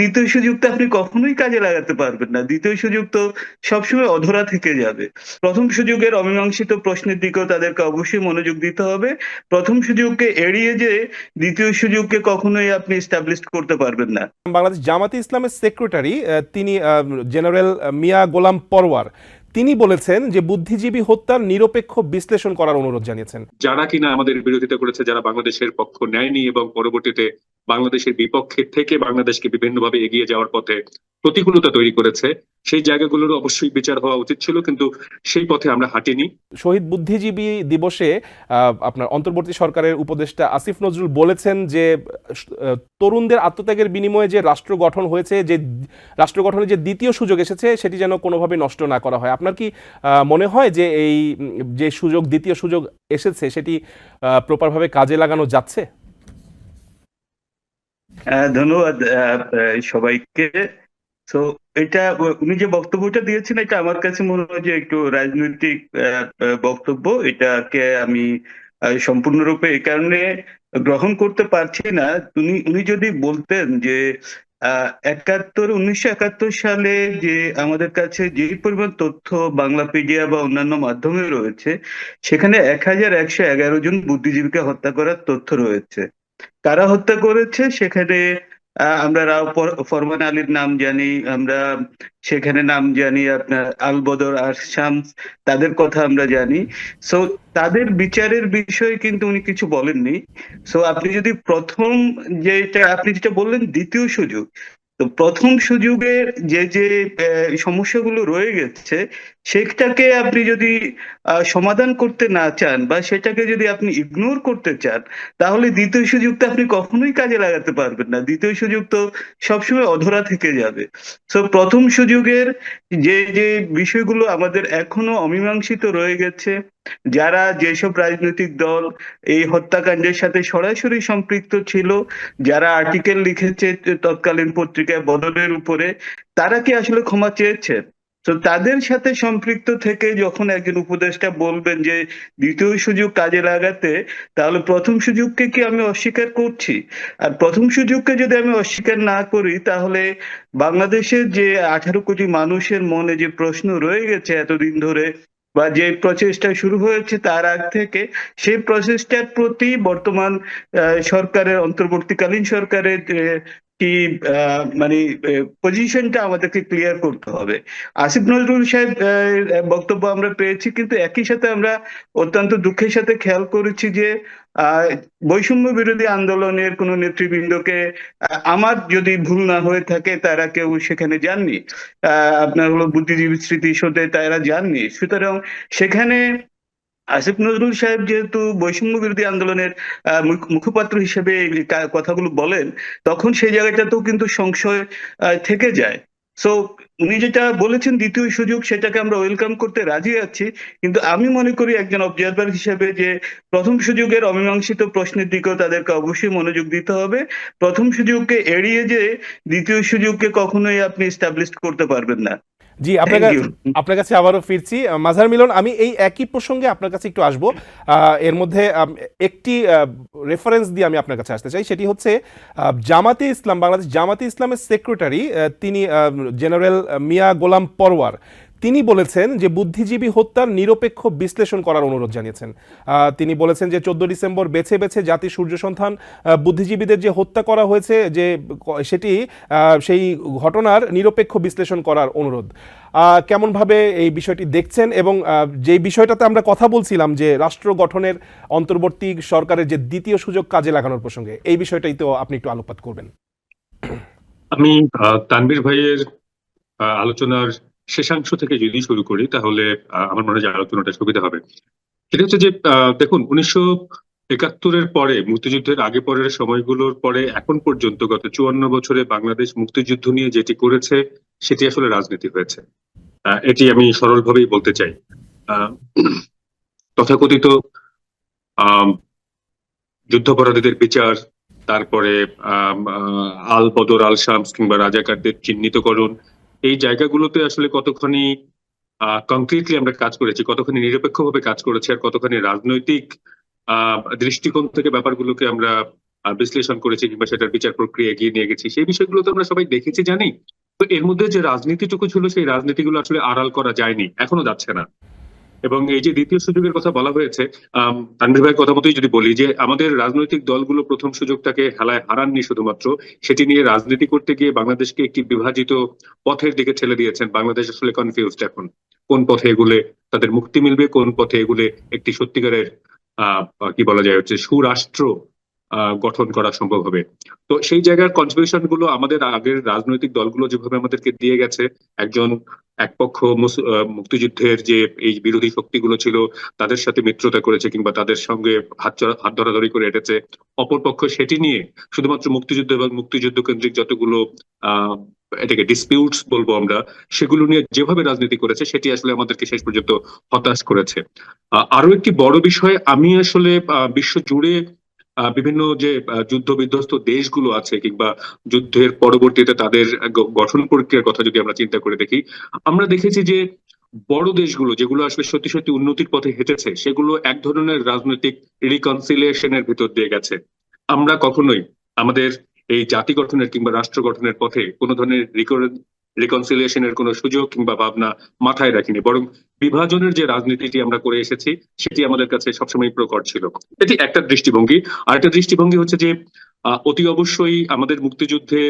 দ্বিতীয় সুযোগ তো আপনি কখনোই কাজে লাগাতে পারবেন না। দ্বিতীয় সুযোগ তো সবসময় অধরা থেকে যাবে। প্রথম সুযোগের অমীমাংসিত প্রশ্নের দিকেও তাদেরকে অবশ্যই মনোযোগ দিতে হবে। প্রথম সুযোগকে এড়িয়ে যে দ্বিতীয় সুযোগকে কখনোই আপনি এস্টাবলিশ করতে পারবেন না। বাংলাদেশ জামাতে ইসলামের সেক্রেটারি তিনি আহ, জেনারেল মিয়া গোলাম পরওয়ার। তিনি বলেছেন যে বুদ্ধিজীবী হত্যার নিরপেক্ষ বিশ্লেষণ করার অনুরোধ জানিয়েছেন। যারা কিনা আমাদের বিরোধিতা করেছে যারা বাংলাদেশের পক্ষ নেয়নি এবং পরবর্তীতে বাংলাদেশের বিপক্ষে থেকে বাংলাদেশকে বিভিন্নভাবে এগিয়ে যাওয়ার পথে প্রতিকূলতা তৈরি করেছে। সেই জায়গাগুলোর অবশ্যই বিচার হওয়া উচিত ছিল, কিন্তু সেই পথে আমরা হাঁটিনি। শহীদ বুদ্ধিজীবী দিবসে আপনার অন্তর্বর্তী সরকারের উপদেষ্টা আসিফ নজরুল বলেছেন যে তরুণদের আত্মত্যাগের বিনিময়ে যে রাষ্ট্র গঠন হয়েছে, যে রাষ্ট্র গঠনের যে দ্বিতীয় সুযোগ এসেছে, সেটি যেন কোনোভাবে নষ্ট না করা হয়। আপনার কি মনে হয় যে এই, যে সুযোগ, দ্বিতীয় সুযোগ এসেছে, সেটি প্রপারভাবে কাজে লাগানো যাচ্ছে? ধন্যবাদ সবাইকে। তো এটা, উনি যে বক্তব্যটা দিয়েছেন, এটা আমার কাছে মনে হয় যে একটু রাজনৈতিক বক্তব্য। এটাকে আমি সম্পূর্ণরূপে এই কারণে গ্রহণ করতে পারছি না। উনি উনি যদি বলতেন যে একাত্তর, উনিশশো একাত্তর সালে যে আমাদের কাছে যে পরিমাণ তথ্য বাংলাপিডিয়া বা অন্যান্য মাধ্যমে রয়েছে, সেখানে এক হাজার একশো এগারো জন বুদ্ধিজীবীকে হত্যা করার তথ্য রয়েছে। কারা হত্যা করেছে? সেখানে আমরা রাও ফরমান আলীর নাম জানি, আমরা সেখানে নাম জানি আপনার আল বদর আর শামস, তাদের কথা আমরা জানি। সো তাদের বিচারের বিষয়ে কিন্তু উনি কিছু বলেননি। সো আপনি যদি প্রথম যেটা, আপনি যেটা বললেন, দ্বিতীয় সুযোগ, তো প্রথম সুযোগের যে যে সমস্যাগুলো রয়ে গেছে সেটাকে আপনি যদি সমাধান করতে না চান বা সেটাকে যদি আপনি ইগনোর করতে চান, তাহলে দ্বিতীয় সুযোগটা আপনি কখনোই কাজে লাগাতে পারবেন না। দ্বিতীয় সুযোগ তো সবসময় অধরা থেকে যাবে। সো প্রথম সুযোগের যে যে বিষয়গুলো আমাদের এখনও অমীমাংসিত রয়ে গেছে, যারা যেসব রাজনৈতিক দল এই হত্যাকাণ্ডের সাথে সরাসরি সম্পৃক্ত ছিল, যারা আর্টিকেল লিখেছে তৎকালীন পত্রিকায় বদলের উপরে, তারা কি আসলে ক্ষমা চেয়েছেন? তো তাদের সাথে সম্পৃক্ত থেকে যখন একজন উপদেষ্টা বলবেন যে দ্বিতীয় সুযোগ কাজে লাগাতে, তাহলে প্রথম সুযোগকে কি আমি অস্বীকার করছি? আর প্রথম সুযোগকে যদি আমি অস্বীকার না করি, তাহলে বাংলাদেশের যে আঠারো কোটি মানুষের মনে যে প্রশ্ন রয়ে গেছে এতদিন ধরে বা যে প্রচেষ্টা শুরু হয়েছে তার আগ থেকে, সেই প্রচেষ্টার প্রতি বর্তমান সরকারের, অন্তর্বর্তীকালীন সরকারের কি মানে পজিশনটা আমাদেরকে ক্লিয়ার করতে হবে। আসিফ নজরুল সাহেব বক্তব্য আমরা পেয়েছি, কিন্তু একই সাথে আমরা অত্যন্ত দুঃখের সাথে খেয়াল করেছি যে বৈষম্য বিরোধী আন্দোলনের কোনো নেতৃবৃন্দকে আমার যদি ভুল না হয়ে থাকে, তারা কেউ সেখানে যাননি। আপনার হলো বুদ্ধিজীবী স্মৃতি সতে তারা যাননি। সুতরাং সেখানে আসিফ নজরুল সাহেব যেহেতু বৈষম্য বিরোধী আন্দোলনের মুখপাত্র হিসেবে কথাগুলো বলেন, তখন সেই জায়গাটাতেও কিন্তু সংশয় থেকে যায়। সো উনি যেটা বলেছেন দ্বিতীয় সুযোগ, সেটাকে আমরা ওয়েলকাম করতে রাজি আছি। কিন্তু আমি মনে করি একজন অবজারভার হিসেবে যে, প্রথম সুযোগের অমীমাংসিত প্রশ্নের দিকেও তাদেরকে অবশ্যই মনোযোগ দিতে হবে। প্রথম সুযোগকে এড়িয়ে যে, দ্বিতীয় সুযোগকে কখনোই আপনি এস্টাবলিশ করতে পারবেন না। জি আপনার আপনার কাছে আবারও ফিরছি। মাঝার মিলন আমি এই একই প্রসঙ্গে আপনার কাছে একটু আসব। এর মধ্যে একটি রেফারেন্স দিয়ে আমি আপনার কাছে আসতে চাই। সেটি হচ্ছে জামাতে ইসলাম বাংলাদেশ জামাতে ইসলামের সেক্রেটারি তিনি জেনারেল মিয়া গোলাম পরওয়ার। তিনি বলেছেন যে বুদ্ধিজীবী হত্যার নিরপেক্ষ বিশ্লেষণ করার অনুরোধ জানিয়েছেন। তিনি বলেছেন যে চোদ্দ ডিসেম্বর বেছে বেছে জাতি সূর্য সন্ধান বুদ্ধিজীবীদের যে হত্যা করা হয়েছে যে সেটি সেই ঘটনার নিরপেক্ষ বিশ্লেষণ করার অনুরোধ। কেমনভাবে এই বিষয়টি দেখছেন এবং যে বিষয়টাতে আমরা কথা বলছিলাম যে রাষ্ট্র গঠনের অন্তর্বর্তী সরকারের যে দ্বিতীয় সুযোগ কাজে লাগানোর প্রসঙ্গে এই বিষয়টাই তো আপনি একটু আলোকপাত করবেন। আমি আহ, তানভীর ভাইয়ের আলোচনার শেষাংশ থেকে যদি শুরু করি, তাহলে আমার মনে হয় আলোচনাটা সুবিধা হবে। সেটা হচ্ছে যে দেখুন, উনিশশো একাত্তরের পরে, মুক্তিযুদ্ধের আগে পরের সময়গুলোর পরে, এখন পর্যন্ত গত চুয়ান্ন বছরে বাংলাদেশ মুক্তিযুদ্ধ নিয়ে যেটি করেছে, সেটি আসলে রাজনীতি হয়েছে। এটি আমি সরলভাবেই বলতে চাই। তথাকথিত যুদ্ধাপরাধীদের বিচার, তারপরে আল বদর, আল শামস কিংবা রাজাকারদের চিহ্নিতকরণ এই জায়গাগুলোতে আসলে কতখানি কংক্রিটলি আমরা কাজ করেছি, কতখানি নিরপেক্ষভাবে কাজ করেছি আর কতখানি রাজনৈতিক দৃষ্টিকোণ থেকে ব্যাপারগুলোকে আমরা বিশ্লেষণ করেছি কিংবা সেটার বিচার প্রক্রিয়া এগিয়ে নিয়ে গেছি, সেই বিষয়গুলো তো আমরা সবাই দেখেছি, জানি। তো এর মধ্যে যে রাজনীতিটুকু ছিল, সেই রাজনীতিগুলো আসলে আড়াল করা যায়নি, এখনও যাচ্ছে না। এবং এই যে দ্বিতীয় সুযোগের কথা বলা হয়েছে তানভীর ভাইয়ের কথা মতোই যদি বলি যে আমাদের রাজনৈতিক দলগুলো প্রথম সুযোগটাকে হেলায় হারাননি শুধুমাত্র, সেটি নিয়ে রাজনীতি করতে গিয়ে বাংলাদেশকে একটি বিভাজিত পথের দিকে ঠেলে দিয়েছেন বাংলাদেশ আসলে কনফিউজড এখন। কোন পথে এগুলে তাদের মুক্তি মিলবে, কোন পথে এগুলে একটি সত্যিকারের কি বলা যায় হচ্ছে সুরাষ্ট্র গঠন করা সম্ভব হবে। তো সেই জায়গার কনফিউশনগুলো আমাদের আগের রাজনৈতিক দলগুলো যেভাবে আমাদেরকে দিয়ে গেছে, একজন এক পক্ষ মুক্তিযুদ্ধের যে এই বিরোধী শক্তিগুলো ছিল, তাদের সাথে মিত্রতা করেছে কিংবা তাদের সঙ্গে হাত হাত ধরাধরি করে এটেছে। অপরপক্ষ সেটি নিয়ে শুধুমাত্র মুক্তিযুদ্ধ এবং মুক্তিযুদ্ধ কেন্দ্রিক যতগুলো, আহ, এটাকে ডিসপিউটস বলব আমরা, সেগুলো নিয়ে যেভাবে রাজনীতি করেছে, সেটি আসলে আমাদেরকে শেষ পর্যন্ত হতাশ করেছে। আরও একটি বড় বিষয়, আমি আসলে বিশ্ব জুড়ে বিভিন্ন যে যুদ্ধ বিধ্বস্ত দেশগুলো আছে কিংবা যুদ্ধের পরবর্তীতে তাদের গঠন প্রক্রিয়ার কথা যদি আমরা চিন্তা করে দেখি, আমরা দেখেছি যে বড় দেশগুলো যেগুলো আসলে সত্যি সত্যি উন্নতির পথে হেঁটেছে, সেগুলো এক ধরনের রাজনৈতিক রিকনসিলিয়েশনের ভিতর দিয়ে গেছে। আমরা কখনোই আমাদের এই জাতি গঠনের কিংবা রাষ্ট্র গঠনের পথে কোনো ধরনের রিকনসিলিয়েশনের কোনো সুযোগ কিংবা ভাবনা মাথায় রাখিনি। বরং বিভাজনের যে রাজনীতিটি আমরা করে এসেছি, সেটি আমাদের কাছে সবসময় প্রকট ছিল। এটি একটা দৃষ্টিভঙ্গি। আর একটা দৃষ্টিভঙ্গি হচ্ছে যে অতি অবশ্যই আমাদের মুক্তিযুদ্ধে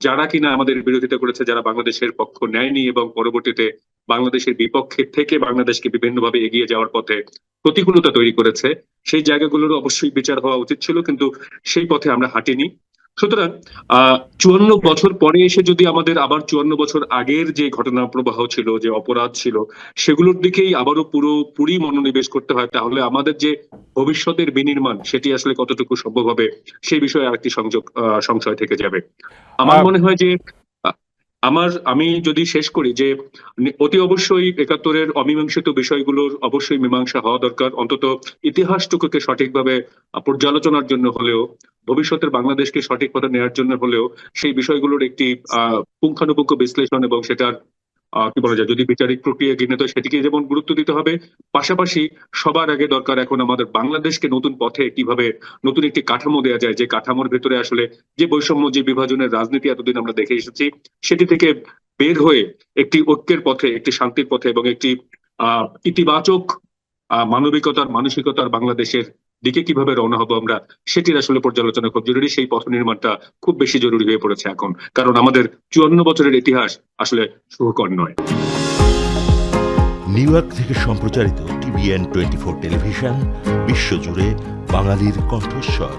যারা কিনা আমাদের বিরোধিতা করেছে, যারা বাংলাদেশের পক্ষ নেয়নি এবং পরবর্তীতে বাংলাদেশের বিপক্ষে থেকে বাংলাদেশকে বিভিন্নভাবে এগিয়ে যাওয়ার পথে প্রতিকূলতা তৈরি করেছে, সেই জায়গাগুলোর অবশ্যই বিচার হওয়া উচিত ছিল, কিন্তু সেই পথে আমরা হাঁটিনি। সুতরাং আহ চুয়ান্ন বছর পরে এসে যদি আমাদের আবার চুয়ান্ন বছর আগের যে ঘটনা প্রবাহ ছিল যে অপরাধ ছিল সেগুলোর দিকেই আবারও পুরোপুরি মনোনিবেশ করতে হয় তাহলে আমাদের যে ভবিষ্যতের বিনির্মাণ সেটি আসলে কতটুকু সম্ভব হবে সেই বিষয়ে আরেকটি সংযোগ আহ, সংশয় থেকে যাবে। আমার মনে হয় যে আমার, আমি যদি শেষ করি যে অতি অবশ্যই একাত্তরের অমীমাংসিত বিষয়গুলোর অবশ্যই মীমাংসা হওয়া দরকার। অন্তত ইতিহাসটুকুকে সঠিকভাবে পর্যালোচনার জন্য হলেও, ভবিষ্যতের বাংলাদেশকে সঠিক পথে নেওয়ার জন্য হলেও, সেই বিষয়গুলোর একটি, আহ, পুঙ্খানুপুঙ্খ বিশ্লেষণ এবং সেটার কি বলা যায় যদি বিচারিক প্রক্রিয়া গৃহীত হয় সেটিকে যেমন গুরুত্ব দিতে হবে পাশাপাশি সবার আগে দরকার এখন আমাদের বাংলাদেশকে নতুন পথে কীভাবে নতুন একটি কাঠামো দেওয়া যায় যে কাঠামোর ভেতরে আসলে যে বৈষম্য যে বিভাজনের রাজনীতি এতদিন আমরা দেখে এসেছি সেটি থেকে বের হয়ে একটি ঐক্যের পথে একটি শান্তির পথে এবং একটি আহ ইতিবাচক আহ, মানবিকতার মানসিকতার বাংলাদেশের দিকে কীভাবে রওনা হব আমরা, সেটির আসলে পর্যালোচনা খুব জরুরি। সেই পথ নির্মাণটা খুব বেশি জরুরি হয়ে পড়েছে এখন। কারণ আমাদের চুয়ান্ন বছরের ইতিহাস আসলে সুখকর নয়। নিউ ইয়র্ক থেকে সম্প্রচারিত টিভিএন টোয়েন্টি ফোর টেলিভিশন, বিশ্বজুড়ে বাঙালির কণ্ঠস্বর।